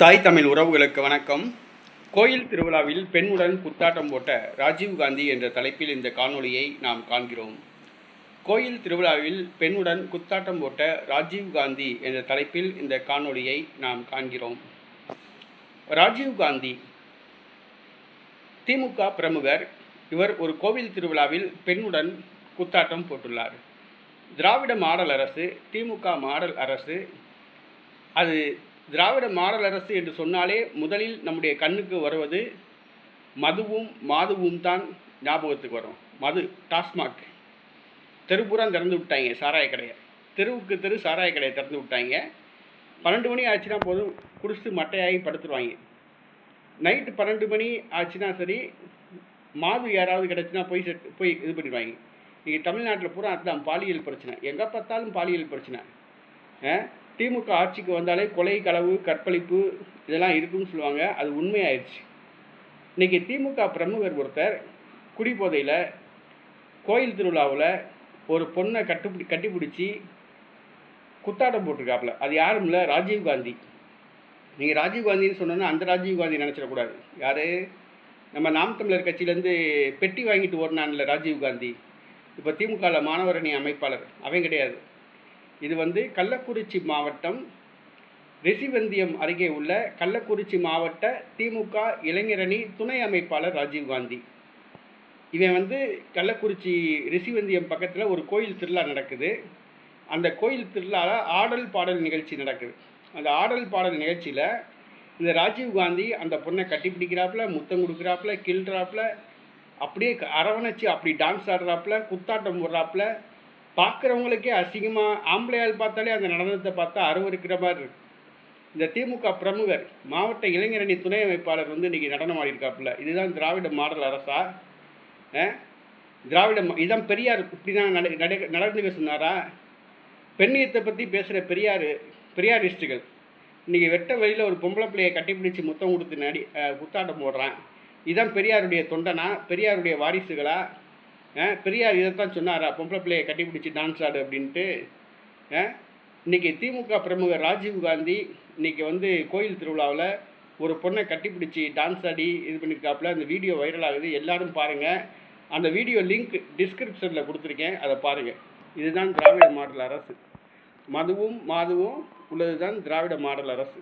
தாய் தமிழ் உறவுகளுக்கு வணக்கம். கோயில் திருவிழாவில் பெண்ணுடன் குத்தாட்டம் போட்ட ராஜீவ்காந்தி என்ற தலைப்பில் இந்த காணொளியை நாம் காண்கிறோம். கோயில் திருவிழாவில் பெண்ணுடன் குத்தாட்டம் போட்ட ராஜீவ்காந்தி என்ற தலைப்பில் இந்த காணொளியை நாம் காண்கிறோம். ராஜீவ்காந்தி திமுக பிரமுகர் இவர் ஒரு கோவில் திருவிழாவில் பெண்ணுடன் குத்தாட்டம் போட்டுள்ளார். திராவிட மாடல் அரசு திமுக மாடல் அரசு அது திராவிட மாடல் அரசு என்று சொன்னாலே முதலில் நம்முடைய கண்ணுக்கு வருவது மதுவும் மாதுவும் தான் ஞாபகத்துக்கு வரும். மது டாஸ்மாக். தெருப்புறம் திறந்து விட்டாங்க சாராய கடையை. தெருவுக்கு தெரு சாராய கடையை திறந்து விட்டாங்க பன்னெண்டு மணி ஆச்சுன்னா போதும் குடிச்சு மட்டையாகி படுத்துருவாங்க நைட்டு பன்னெண்டு மணி ஆச்சுன்னா சரி மாது யாராவது கிடச்சின்னா போய் செட் போய் இது பண்ணிடுவாங்க நீங்கள் தமிழ்நாட்டில் பூரா அதுதான் பாலியல் பிரச்சனை. எங்கே பார்த்தாலும் பாலியல் பிரச்சனை. ஆ? திமுக ஆட்சிக்கு வந்தாலே கொலை களவு கற்பழிப்பு இதெல்லாம் இருக்குன்னு சொல்லுவாங்க. அது உண்மையாயிடுச்சு. இன்றைக்கி திமுக பிரமுகர் ஒருத்தர் குடிபோதையில் கோயில் திருவிழாவில் ஒரு பொண்ணை கட்டுப்பிடி கட்டிப்பிடிச்சி குத்தாட்டம் போட்டிருக்காப்புல. அது யாரும் இல்லை ராஜீவ்காந்தி நீங்கள் ராஜீவ்காந்தின்னு சொன்னோன்னா அந்த ராஜீவ்காந்தி நினச்சிடக்கூடாது. யார்? நம்ம நாம் தமிழர் கட்சியிலேருந்து பெட்டி வாங்கிட்டு ஓடினான்ல ராஜீவ்காந்தி இப்போ திமுகவில் மாணவரணி அமைப்பாளர். அவன் கிடையாது. இது வந்து கள்ளக்குறிச்சி மாவட்டம் ரிஷிவந்தியம் அருகே உள்ள கள்ளக்குறிச்சி மாவட்ட திமுக இளைஞரணி துணை அமைப்பாளர் ராஜீவ்காந்தி இவன் வந்து கள்ளக்குறிச்சி ரிஷிவந்தியம் பக்கத்தில் ஒரு கோயில் திருவிழா நடக்குது. அந்த கோயில் திருவிழாவில் ஆடல் பாடல் நிகழ்ச்சி நடக்குது. அந்த ஆடல் பாடல் நிகழ்ச்சியில் இந்த ராஜீவ்காந்தி அந்த பொண்ணை கட்டிப்பிடிக்கிறாப்புல முத்தம் கொடுக்குறாப்புல கிள்றாப்புல அப்படியே க- அரவணைச்சு அப்படி டான்ஸ் ஆடுறாப்புல குத்தாட்டம் போடுறாப்புல பார்க்குறவங்களுக்கே அசிங்கமாக ஆம்பளையால் பார்த்தாலே அந்த நடனத்தை பார்த்தா அருவருக்கிற மாதிரி இருக்கு. இந்த திமுக பிரமுகர் மாவட்ட இளைஞரணி துணை அமைப்பாளர் வந்து இன்றைக்கி நடனம் ஆடியிருக்காப்புல. இதுதான் திராவிட மாடல் அரசா? திராவிட இதுதான் பெரியார் இப்படி தான் நட நட- நடந்துக்க சொன்னாரா? பெண்ணியத்தை பற்றி பேசுகிற பெரியார் பெரியாரிஸ்டுகள் இன்றைக்கி வெட்ட வழியில் ஒரு பொம்பளை பிள்ளையை கட்டிப்பிடிச்சு முத்தம் கொடுத்து நடி குத்தாட்டம் போடுறான். இதுதான் பெரியாருடைய தொண்டனா? பெரியாருடைய வாரிசுகளா? பெரியார் இதைத்தான் சொன்னாரா? பொம்பளை பிள்ளையை கட்டிப்பிடிச்சு டான்ஸ் ஆடு அப்படின்ட்டு. இன்றைக்கி திமுக பிரமுகர் ராஜீவ் காந்தி இன்னைக்கு வந்து கோயில் திருவிழாவில் ஒரு பொண்ணை கட்டிப்பிடிச்சி டான்ஸ் ஆடி இது பண்ணியிருக்காப்புல அந்த வீடியோ வைரல் ஆகுது. எல்லாரும் பாருங்கள் அந்த வீடியோ லிங்க் டிஸ்கிரிப்ஷனில் கொடுத்துருக்கேன். அதை பாருங்கள் இதுதான் திராவிட மாடல் அரசு. மதுவும் மாதுவும் உள்ளது தான் திராவிட மாடல் அரசு.